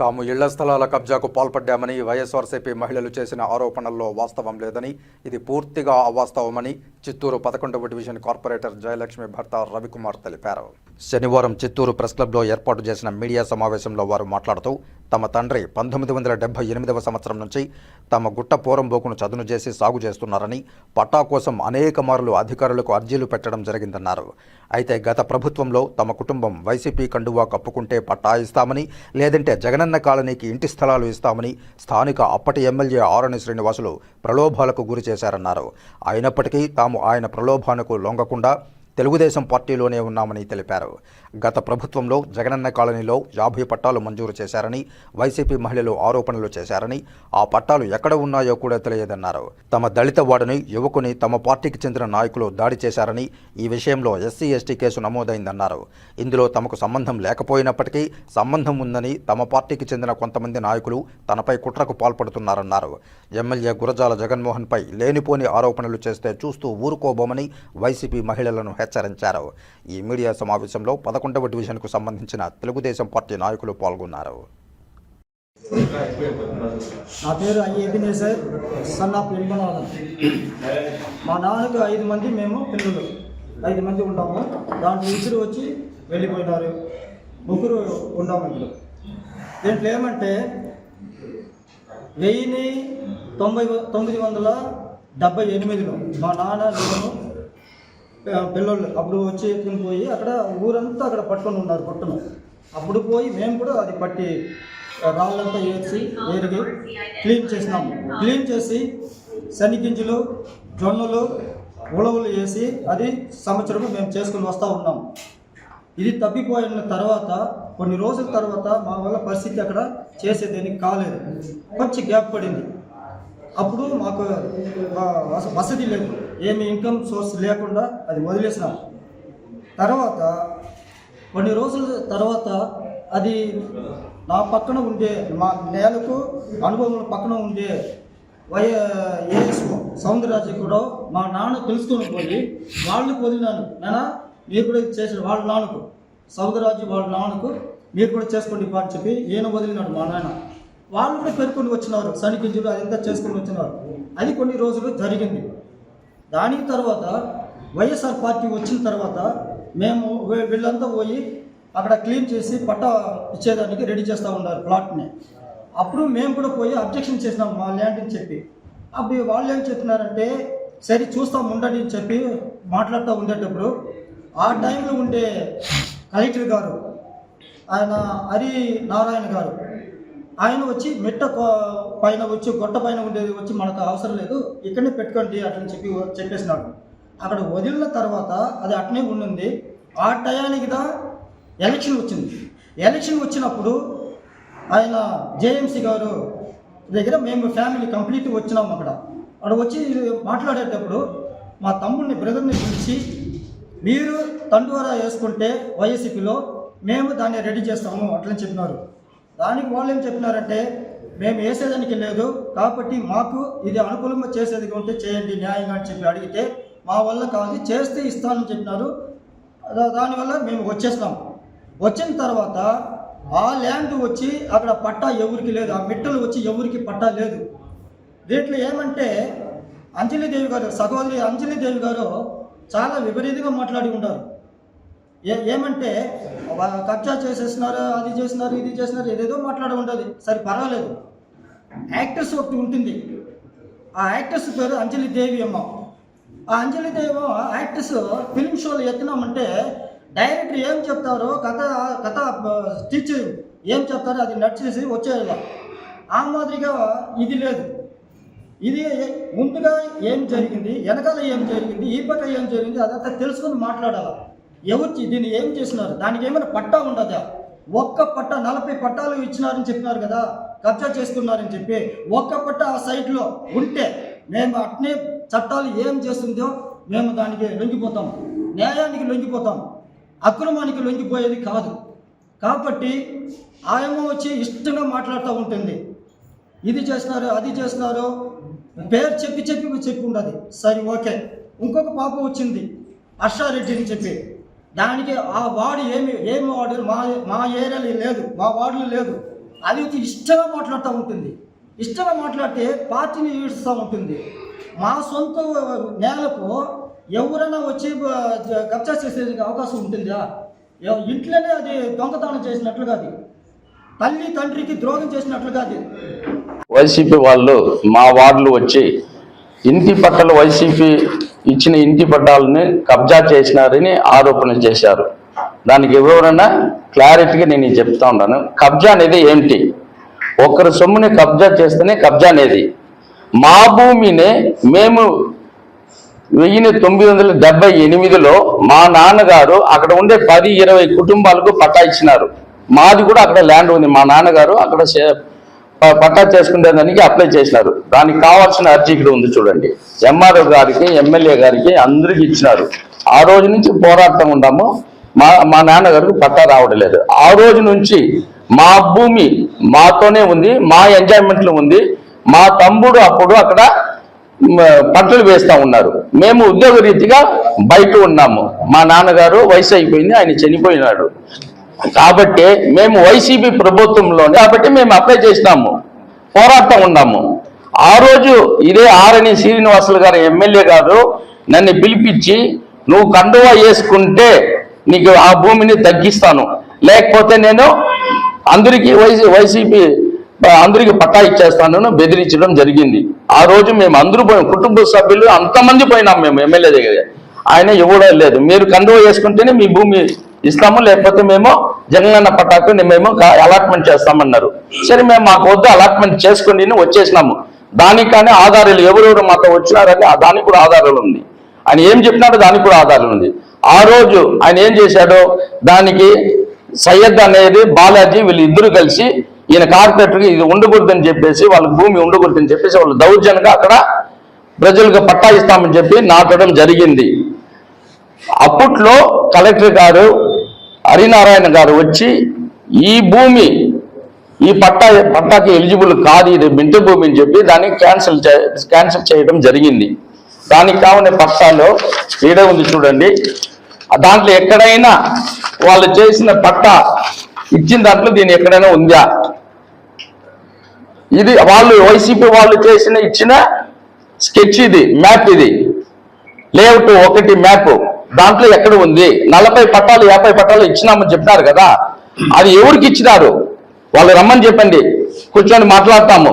తాము ఇళ్ళ స్థలాల కబ్జాకు పాల్పడ్డామని వైఎస్ఆర్సీపీ మహిళలు చేసిన ఆరోపణల్లో వాస్తవం లేదని ఇది పూర్తిగా అవాస్తవమని చిత్తూరు పదకొండవ డివిజన్ కార్పొరేటర్ జయలక్ష్మి భర్త రవికుమార్ తెలిపారు. శనివారం చిత్తూరు ప్రెస్ క్లబ్లో ఏర్పాటు చేసిన మీడియా సమావేశంలో వారు మాట్లాడుతూ తమ తండ్రి పంతొమ్మిది వందల డెబ్బై ఎనిమిదవ సంవత్సరం నుంచి తమ గుట్ట పోరంబోకును చదును చేసి సాగు చేస్తున్నారని పట్టా కోసం అనేక మార్లు అధికారులకు అర్జీలు పెట్టడం జరిగిందన్నారు. అయితే గత ప్రభుత్వంలో తమ కుటుంబం వైసీపీ కండువా కప్పుకుంటే పట్టా ఇస్తామని లేదంటే జగనన్న కాలనీకి ఇంటి స్థలాలు ఇస్తామని స్థానిక అప్పటి ఎమ్మెల్యే ఆరణి శ్రీనివాసులు ప్రలోభాలకు గురి చేశారన్నారు. అయినప్పటికీ తాము ఆయన ప్రలోభాలకు లొంగకుండా తెలుగుదేశం పార్టీలోనే ఉన్నామని తెలిపారు. గత ప్రభుత్వంలో జగనన్న కాలనీలో యాభై పట్టాలు మంజూరు చేశారని వైసీపీ మహిళలు ఆరోపణలు చేశారని ఆ పట్టాలు ఎక్కడ ఉన్నాయో కూడా తెలియదన్నారు. తమ దళిత వాడని యువకుని తమ పార్టీకి చెందిన నాయకులు దాడి చేశారని ఈ విషయంలో ఎస్సీ ఎస్టీ కేసు నమోదైందన్నారు. ఇందులో తమకు సంబంధం లేకపోయినప్పటికీ సంబంధం ఉందని తమ పార్టీకి చెందిన కొంతమంది నాయకులు తనపై కుట్రకు పాల్పడుతున్నారన్నారు. ఎమ్మెల్యే గురజాల జగన్మోహన్పై లేనిపోని ఆరోపణలు చేస్తే చూస్తూ ఊరుకోబోమని వైసీపీ మహిళలను హెచ్చరించారు. ఈ మీడియా సమావేశంలో పదకొండు పదకొండవ డివిజన్కు సంబంధించిన తెలుగుదేశం పార్టీ నాయకులు పాల్గొన్నారు. నా పేరు అయ్యేబినేసర్ సన్ ఆఫ్ నిర్మలాదన్ మా నాన్నకు ఐదు మంది మేము పిల్లలు. ఐదు మంది ఉంటాము దాంట్లో ఇద్దరు వచ్చి వెళ్ళిపోయినారు. ముగ్గురు ఉన్నాము ఇప్పుడు దీంట్లో ఏమంటే వెయ్యిని తొంభై తొమ్మిది వందల డెబ్బై ఎనిమిదిలో మా నాన్న నేను పిల్లలు అప్పుడు వచ్చి ఎత్తుకుని పోయి అక్కడ ఊరంతా అక్కడ పట్టుకొని ఉన్నారు పట్టును. అప్పుడు పోయి మేము కూడా అది పట్టి రాళ్ళంతా ఏర్చి ఏరిగి క్లీన్ చేసినాము. క్లీన్ చేసి శనిగింజలు జొన్నలు ఉలవలు వేసి అది సంవత్సరం మేము చేసుకుని వస్తూ ఉన్నాము ఇది తప్పిపోయిన తర్వాత కొన్ని రోజుల తర్వాత మా వల్ల పరిస్థితి అక్కడ చేసేదానికి కాలేదు. కొంచెం గ్యాప్ పడింది. అప్పుడు మాకు వస- వసతి లేదు. ఏమి ఇన్కమ్ సోర్స్ లేకుండా అది వదిలేసినాం. తర్వాత కొన్ని రోజుల తర్వాత అది నా పక్కన ఉండే మా నేలకు అనుభవం పక్కన ఉండే వై ఏఎస్ఓ సౌందరరాజు కూడా మా నాన్న తెలుసుకొని పోయి వాళ్ళకి వదిలినాను. నాన్న మీరు కూడా చేసిన వాళ్ళ నాన్నకు సౌందరరాజు వాళ్ళ నాన్నకు మీరు కూడా చేసుకోండి అని చెప్పి ఈయన వదిలినాడు మా నాన్న. వాళ్ళు కూడా పెరుకొని వచ్చినారు. సనికింజులు అదంతా చేసుకొని వచ్చినారు. అది కొన్ని రోజులు జరిగింది. దానికి తర్వాత వైఎస్ఆర్ పార్టీ వచ్చిన తర్వాత మేము వీళ్ళంతా పోయి అక్కడ క్లీన్ చేసి పట్టా ఇచ్చేదానికి రెడీ చేస్తూ ఉన్నారు ప్లాట్ని. అప్పుడు మేము కూడా పోయి అబ్జెక్షన్ చేసినాం మా ల్యాండ్ అని చెప్పి. అప్పుడు వాళ్ళు ఏం చెప్తున్నారంటే సరే చూస్తాం ఉండండి అని చెప్పి మాట్లాడుతూ ఉండేటప్పుడు ఆ టైంలో ఉండే కలెక్టర్ గారు ఆయన హరి నారాయణ గారు ఆయన వచ్చి మెట్ట పైన వచ్చి గొట్ట పైన ఉండేది వచ్చి మనకు అవసరం లేదు. ఇక్కడనే పెట్టుకోండి అట్లని చెప్పి చెప్పేసినాడు. అక్కడ వదిలిన తర్వాత అది అట్నే ఉండింది. ఆ టయానికి దా ఎలక్షన్ వచ్చింది. ఎలక్షన్ వచ్చినప్పుడు ఆయన జేఎంసీ గారు దగ్గర మేము ఫ్యామిలీ కంప్లీట్ వచ్చినాము అక్కడ. అక్కడ వచ్చి మాట్లాడేటప్పుడు మా తమ్ముడిని బ్రదర్ని పిలిచి మీరు తండువరా వేసుకుంటే వైఎస్సీపీలో మేము దాన్ని రెడీ చేస్తాము అట్లని చెప్పినారు. దానికి వాళ్ళు ఏం చెప్పినారంటే మేము వేసేదానికి లేదు కాబట్టి మాకు ఇది అనుకూలంగా చేసేది ఉంటే చేయండి న్యాయంగా అని చెప్పి అడిగితే మా వల్ల కాదు చేస్తే ఇస్తానని చెప్పినారు. దానివల్ల మేము వచ్చేస్తాం వచ్చిన తర్వాత ఆ ల్యాండ్ వచ్చి అక్కడ పట్టా ఎవరికి లేదు ఆ మిట్టలు వచ్చి ఎవరికి పట్టా లేదు. దీంట్లో ఏమంటే అంజలిదేవి గారు సహోదరి అంజలిదేవి గారు చాలా విపరీతంగా మాట్లాడి ఉంటారు ఏ ఏమంటే కబ్జా చేసేసినారు అది చేసినారు ఇది చేసినారు ఏదేదో మాట్లాడి ఉంటుంది సరే పర్వాలేదు. యాక్టర్స్ ఒకటి ఉంటుంది. ఆ యాక్టర్స్ పేరు అంజలి దేవి అమ్మ. ఆ అంజలి దేవి యాక్టర్స్ ఫిల్మ్ షోలు ఎత్తినామంటే డైరెక్టర్ ఏం చెప్తారో కథ కథ టీచర్ ఏం చెప్తారో అది నడిచేసి వచ్చేది ఆ మాదిరిగా ఇది లేదు. ఇది ముందుగా ఏం జరిగింది వెనకాల ఏం జరిగింది ఈ పక్క ఏం జరిగింది అదంతా తెలుసుకొని మాట్లాడాలి. ఎవరు దీన్ని ఏం చేసినారు? దానికి ఏమైనా పట్టా ఉండదా? ఒక్క పట్ట నలభై పట్టాలు ఇచ్చినారని చెప్పినారు కదా. కబ్జా చేసుకున్నారని చెప్పి ఒక్క పట్ట ఆ సైట్లో ఉంటే మేము అట్నే చట్టాలు ఏం చేస్తుందో మేము దానికి లొంగిపోతాం. న్యాయానికి లొంగిపోతాం. అక్రమానికి లొంగిపోయేది కాదు. కాబట్టి ఆయమ్మ వచ్చి ఇష్టంగా మాట్లాడుతూ ఉంటుంది. ఇది చేసినారు అది చేసినారు పేరు చెప్పి చెప్పి చెప్పి ఉండదు. సరే ఓకే. ఇంకొక పాప వచ్చింది. హర్షారెడ్డి అని చెప్పి. దానికి ఆ వార్డు ఏమి ఏమి వార్డు మా మా ఏరియాలో లేదు. మా వార్డులో లేదు. అది వచ్చి ఇష్టంగా మాట్లాడుతూ ఉంటుంది. ఇష్టంగా మాట్లాడితే పార్టీని ఈడుస్తూ ఉంటుంది. మా సొంత నేలకు ఎవరైనా వచ్చి కబ్జా చేసేందుకు అవకాశం ఉంటుందా? ఇంట్లోనే అది దొంగతనం చేసినట్లుగా అది తల్లి తండ్రికి ద్రోహం చేసినట్లుగా అది వైసీపీ వాళ్ళు మా వార్డులు వచ్చి ఇంటి పట్టాలు వైసీపీ ఇచ్చిన ఇంటి పట్టాలని కబ్జా చేసినారని ఆరోపణ చేశారు. దానికి ఎవరైనా క్లారిటీగా నేను చెప్తా ఉన్నాను. కబ్జా అనేది ఏంటి? ఒకరి సొమ్ముని కబ్జా చేస్తేనే కబ్జా అనేది. మా భూమిని మేము వెయ్యి తొమ్మిది వందల డెబ్బై ఎనిమిదిలో మా నాన్నగారు అక్కడ ఉండే పది ఇరవై కుటుంబాలకు పట్టా ఇచ్చినారు. మాది కూడా అక్కడ ల్యాండ్ ఉంది. మా నాన్నగారు అక్కడ పట్టా చేసుకునే దానికి అప్లై చేసినారు. దానికి కావాల్సిన అర్జీ ఇక్కడ ఉంది చూడండి. ఎంఆర్ఓ గారికి ఎమ్మెల్యే గారికి అందరికి ఇచ్చినారు. ఆ రోజు నుంచి పోరాటం ఉన్నాము. మా మా నాన్నగారికి పట్టా రావడం లేదు. ఆ రోజు నుంచి మా భూమి మాతోనే ఉంది మా ఎంజాయ్మెంట్లో ఉంది. మా తమ్ముడు అప్పుడు అక్కడ పంటలు వేస్తా ఉన్నారు. మేము ఉద్యోగ రీతిగా బయట ఉన్నాము. మా నాన్నగారు వయసు అయిపోయింది ఆయన చనిపోయినాడు. కాబట్టి మేము వైసీపీ ప్రభుత్వంలో కాబట్టి మేము అప్లై చేసినాము. పోరాటం ఉన్నాము. ఆ రోజు ఇదే ఆరణి శ్రీనివాసులు గారు ఎమ్మెల్యే గారు నన్ను పిలిపించి నువ్వు కండువా వేసుకుంటే నీకు ఆ భూమిని తగ్గిస్తాను. లేకపోతే నేను అందరికీ వైసీ వైసీపీ అందరికి పట్టా ఇచ్చేస్తాను బెదిరించడం జరిగింది. ఆ రోజు మేము అందరూ పోయాం. కుటుంబ సభ్యులు అంతమంది పోయినాం మేము ఎమ్మెల్యే దగ్గర ఆయన ఇవ్వడం లేదు. మీరు కండువ వేసుకుంటేనే మీ భూమి ఇస్తాము. లేకపోతే మేము జగనన్న పట్టాకు మేము అలాట్మెంట్ చేస్తామన్నారు. సరే మేము మాకు వద్దు అలాట్మెంట్ చేసుకుని వచ్చేసినాము. దానికి కానీ ఆధారాలు ఎవరెవరు మాతో వచ్చినారని దానికి కూడా ఆధారాలు ఉంది. ఆయన ఏం చెప్పినాడో దానికి కూడా ఆధారం ఉంది. ఆ రోజు ఆయన ఏం చేశాడో దానికి సయ్యద్ అనేది బాలాజీ వీళ్ళిద్దరూ కలిసి ఈయన కార్పొరేటర్కి ఇది ఉండకూడదని చెప్పేసి వాళ్ళకి భూమి ఉండకూడదని చెప్పేసి వాళ్ళు దౌర్జన్యంగా అక్కడ ప్రజలకు పట్టా ఇస్తామని చెప్పి నాటడం జరిగింది. అప్పట్లో కలెక్టర్ గారు హరినారాయణ గారు వచ్చి ఈ భూమి ఈ పట్టా పట్టాకి ఎలిజిబుల్ కాదు ఇది మింట భూమి అని చెప్పి దాన్ని క్యాన్సిల్ చే క్యాన్సిల్ చేయడం జరిగింది. దానికి కావాలని పట్టాలో ఏడే ఉంది చూడండి. దాంట్లో ఎక్కడైనా వాళ్ళు చేసిన పట్టా ఇచ్చిన దాంట్లో దీని ఎక్కడైనా ఉందా? ఇది వాళ్ళు వైసీపీ వాళ్ళు చేసిన ఇచ్చిన స్కెచ్ ఇది మ్యాప్ ఇది. లేఅవుట్ ఒకటి మ్యాప్. దాంట్లో ఎక్కడ ఉంది? నలభై పట్టాలు యాభై పట్టాలు ఇచ్చినామని చెప్పినారు కదా. అది ఎవరికి ఇచ్చినారు? వాళ్ళు రమ్మని చెప్పండి. కూర్చొని మాట్లాడతాము.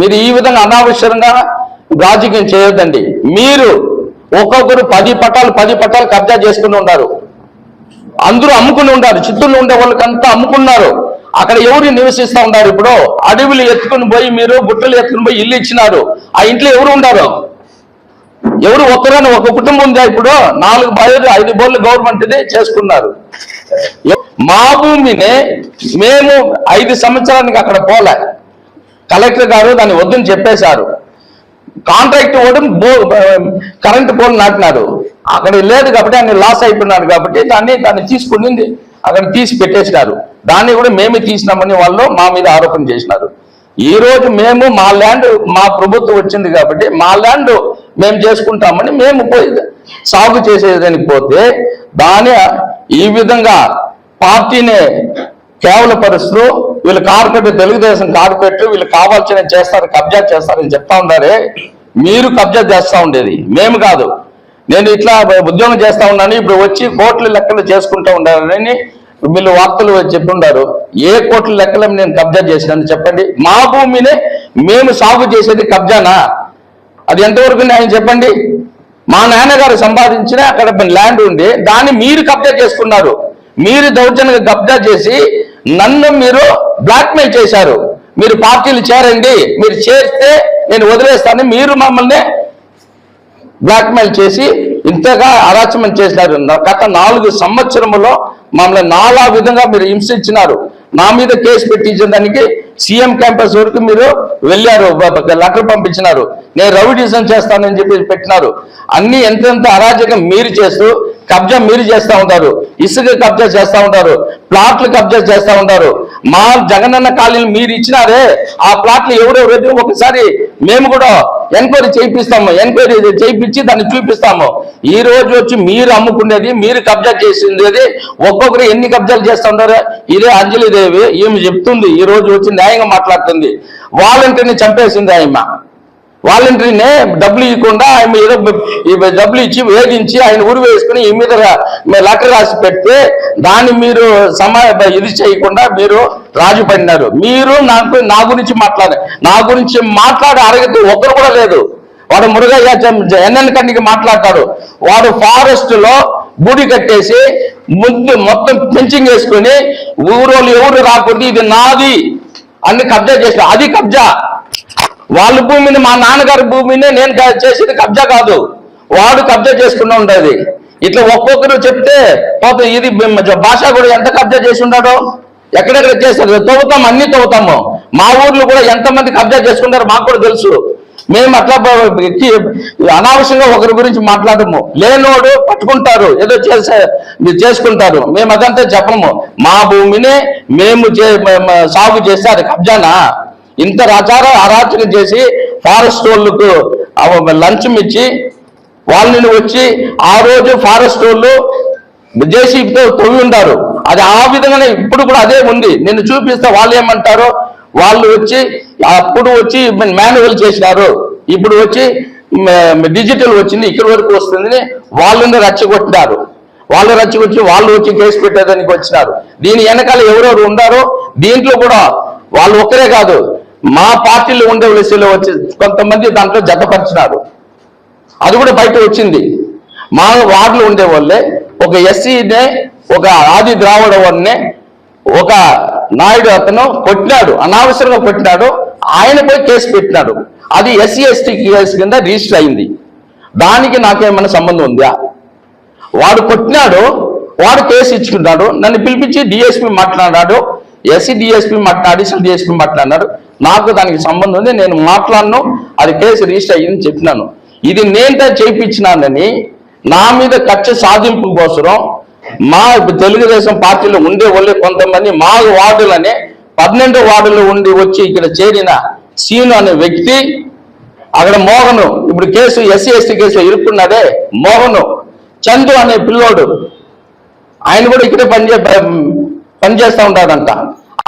మీరు ఈ విధంగా అనావసరంగా రాజకీయం చేయొద్దండి. మీరు ఒక్కొక్కరు పది పట్టాలు పది పట్టాలు కబ్జా చేసుకుని ఉన్నారు అందరూ అమ్ముకుని ఉన్నారు చిత్తూరులో ఉండే వాళ్ళకంతా అమ్ముకున్నారు. అక్కడ ఎవరు నివసిస్తూ ఉన్నారు? ఇప్పుడు అడవులు ఎత్తుకుని పోయి మీరు బుట్టలు ఎత్తుకుని పోయి ఇల్లు ఇచ్చినారు. ఆ ఇంట్లో ఎవరు ఉన్నారు ఎవరు ఒక్కరని ఒక కుటుంబం ఉందా ఇప్పుడు? నాలుగు బయలు ఐదు బోర్లు గవర్నమెంట్ది చేసుకున్నారు. మా భూమిని మేము ఐదు సంవత్సరానికి అక్కడ పోలే. కలెక్టర్ గారు దాన్ని వద్దని చెప్పేశారు. కాంట్రాక్ట్ ఇవ్వడం బో కరెంట్ పోల్ నాటినారు అక్కడ లేదు కాబట్టి ఆయన లాస్ అయిపోయినాడు కాబట్టి దాన్ని దాన్ని తీసుకునింది. అక్కడ తీసి పెట్టేసినారు. దాన్ని కూడా మేమే తీసినామని వాళ్ళు మా మీద ఆరోపణ చేసినారు. ఈ రోజు మేము మా ల్యాండ్ మా ప్రభుత్వం వచ్చింది కాబట్టి మా ల్యాండ్ మేము చేసుకుంటామని మేము పోయి సాగు చేసేదానికి పోతే దాని ఈ విధంగా పార్టీనే కేవలపరుస్తూ వీళ్ళు కార్పొరేట్ తెలుగుదేశం కార్పొరేట్ వీళ్ళు కావాల్సిన చేస్తారు కబ్జా చేస్తారని చెప్తా ఉన్నారే. మీరు కబ్జా చేస్తా ఉండేది. మేము కాదు. నేను ఇట్లా ఉద్యోగం చేస్తా ఉన్నాను ఇప్పుడు వచ్చి కోట్ల లెక్కలు చేసుకుంటా ఉండాలని వీళ్ళు వార్తలు చెప్పుండారు ఏ కోట్ల లెక్కలు నేను కబ్జా చేసినాను చెప్పండి. మా భూమినే మేము సాగు చేసేది కబ్జానా? అది ఎంతవరకు న్యాయం చెప్పండి? మా నాన్నగారు సంపాదించిన అక్కడ ల్యాండ్ ఉంది దాన్ని మీరు కబ్జా చేసుకున్నారు. మీరు దౌర్జన్యంగా కబ్జా చేసి నన్ను మీరు బ్లాక్మెయిల్ చేశారు. మీరు పార్టీలు చేరండి. మీరు చేస్తే నేను వదిలేస్తాను. మీరు మమ్మల్ని బ్లాక్మెయిల్ చేసి ఇంతగా అరాచకం చేసినారు గత నాలుగు సంవత్సరములో మమ్మల్ని నాలా విధంగా మీరు హింసించినారు. నా మీద కేసు పెట్టించిన దానికి సీఎం క్యాంపస్ వరకు మీరు వెళ్ళారు. లెటర్ పంపించినారు. నేను రౌడీజం చేస్తానని చెప్పి పెట్టినారు. అన్ని ఎంతెంత అరాజకం మీరు చేస్తూ కబ్జా మీరు చేస్తూ ఉంటారు. ఇసుక కబ్జా చేస్తూ ఉంటారు. ప్లాట్లు కబ్జా చేస్తూ ఉంటారు. మా జగనన్న కాలనీలు మీరు ఇచ్చినారే. ఆ ప్లాట్లు ఎవరెవరైతే ఒకసారి మేము కూడా ఎంక్వైరీ చేయిస్తాము ఎంక్వైరీ చేయించి దాన్ని చూపిస్తాము. ఈ రోజు వచ్చి మీరు అమ్ముకునేది మీరు కబ్జా చేసింది ఒక్కొక్కరు ఎన్ని కబ్జాలు చేస్తుంటారు ఇదే అంజలిదేవి ఈమె చెప్తుంది ఈ రోజు వచ్చి న్యాయంగా మాట్లాడుతుంది. వాలంటీర్ని చంపేసింది ఆయమ్మ వాలంటరీనే డబ్బులు ఇవ్వకుండా ఆయన ఏదో ఈ డబ్బులు ఇచ్చి వేధించి ఆయన ఊరు వేసుకుని ఈ మీద లెటర్ రాసి పెడితే దాన్ని మీరు సమా ఇది చేయకుండా మీరు రాజు పడినారు మీరు నాకు నా గురించి మాట్లాడే నా గురించి మాట్లాడే అరగతి ఒక్కరు కూడా లేదు. వాడు మురుగయ్య ఎన్ఎన్ కంటికి మాట్లాడతాడు? వాడు ఫారెస్ట్లో బూడి కట్టేసి ముందు మొత్తం పెంచింగ్ వేసుకొని ఊరోళ్ళు ఎవరు రాకూడదు ఇది నాది అన్ని కబ్జా చేసిన అది కబ్జా. వాళ్ళ భూమిని మా నాన్నగారి భూమిని నేను చేసేది కబ్జా కాదు. వాడు కబ్జా చేసుకుంటూ ఉండేది. ఇట్లా ఒక్కొక్కరు చెప్తే పోతే ఇది భాష కూడా ఎంత కబ్జా చేసి ఉంటాడో ఎక్కడెక్కడ చేస్తారు తవ్వుతాం అన్ని తవ్వుతాము. మా ఊర్లో కూడా ఎంతమంది కబ్జా చేసుకుంటారో మాకు కూడా తెలుసు. మేము అట్లా బ- అనవసరంగా ఒకరి గురించి మాట్లాడము. లేనోడు పట్టుకుంటారు. ఏదో చేసే మీరు చేసుకుంటారు. మేము అదంతా చెప్పము. మా భూమిని మేము చే- సాగు చేస్తే అది కబ్జానా? ఇంత రాచార అరాచకం చేసి ఫారెస్ట్ వాళ్ళకు లంచం ఇచ్చి వాళ్ళని వచ్చి ఆ రోజు ఫారెస్ట్ వాళ్ళు జేసీబీతో తవ్వి ఉంటారు. అది ఆ విధంగానే ఇప్పుడు కూడా అదే ఉంది. నేను చూపిస్తే వాళ్ళు ఏమంటారు వాళ్ళు వచ్చి అప్పుడు వచ్చి మాన్యువల్ చేసినారు. ఇప్పుడు వచ్చి డిజిటల్ వచ్చింది ఇక్కడి వరకు వస్తుంది వాళ్ళని రచ్చగొట్టినారు. వాళ్ళు రచ్చగొచ్చి వాళ్ళు వచ్చి కేసు పెట్టేదానికి వచ్చినారు. దీని వెనకాల ఎవరెవరు ఉండారో దీంట్లో కూడా వాళ్ళు ఒక్కరే కాదు. మా పార్టీలో ఉండే విషయంలో వచ్చి కొంతమంది దాంట్లో జతపరిచినారు. అది కూడా బయట వచ్చింది. మా వార్డులో ఉండే వాళ్ళే ఒక ఎస్సీనే ఒక ఆది ద్రావిడ వాడినే ఒక నాయుడు అతను కొట్టినాడు అనవసరంగా కొట్టినాడు ఆయన పోయి కేసు పెట్టినాడు. అది ఎస్సీ ఎస్టీ కేసు కింద రిజిస్టర్ అయింది. దానికి నాకేమైనా సంబంధం ఉందా? వాడు కొట్టినాడు వాడు కేసు ఇచ్చుకున్నాడు నన్ను పిలిపించి డిఎస్పీ మాట్లాడాడు ఎస్సీ డిఎస్పీ మాట్లా అడిషనల్ డిఎస్పీ మాట్లాడినారు నాకు దానికి సంబంధం ఉంది నేను మాట్లాడను అది కేసు రిజిస్టర్ అయ్యిందని చెప్పినాను. ఇది నేంటే చేయించినానని నా మీద కక్ష సాధింపు కోసరం మా తెలుగుదేశం పార్టీలో ఉండే వాళ్ళే కొంతమంది మా వార్డులనే పన్నెండు వార్డులో ఉండి వచ్చి ఇక్కడ చేరిన సీను అనే వ్యక్తి అక్కడ మోహను ఇప్పుడు కేసు ఎస్సీ ఎస్టీ కేసు ఇరుక్కున్నదే మోహను చందు అనే పిల్లోడు ఆయన కూడా ఇక్కడే పనిచే పనిచేస్తూ ఉంటాడంట.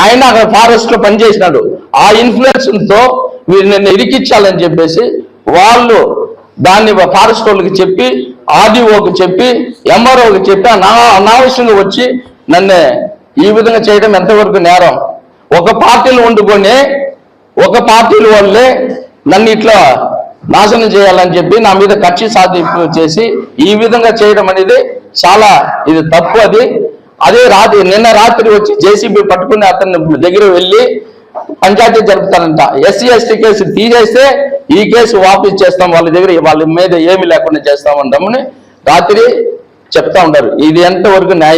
ఆయన అక్కడ ఫారెస్ట్లో పనిచేసినాడు. ఆ ఇన్ఫ్లుయెన్స్తో వీరు నిన్ను ఇరికిచ్చాలని చెప్పేసి వాళ్ళు దాన్ని ఫారెస్ట్ వాళ్ళకి చెప్పి ఆర్డీఓకి చెప్పి ఎంఆర్ఓకి చెప్పి నా అనావశ్యంగా వచ్చి నన్ను ఈ విధంగా చేయడం ఎంతవరకు నేరం? ఒక పార్టీలో వండుకొని ఒక పార్టీల వాళ్ళే నన్ను ఇట్లా నాశనం చేయాలని చెప్పి నా మీద కక్ష సాధింపు చేసి ఈ విధంగా చేయడం అనేది చాలా ఇది తప్పు అది. అదే రాత్రి నిన్న రాత్రి వచ్చి జేసీబీ పట్టుకుని అతని దగ్గర వెళ్ళి పంచాయతీ జరుపుతారంట. ఎస్సీ ఎస్టీ కేసు తీసేస్తే ఈ కేసు వాపస్ చేస్తాం వాళ్ళ దగ్గర వాళ్ళ మీద ఏమి లేకుండా చేస్తామని రాత్రి చెప్తా ఉంటారు. ఇది ఎంతవరకు న్యాయం?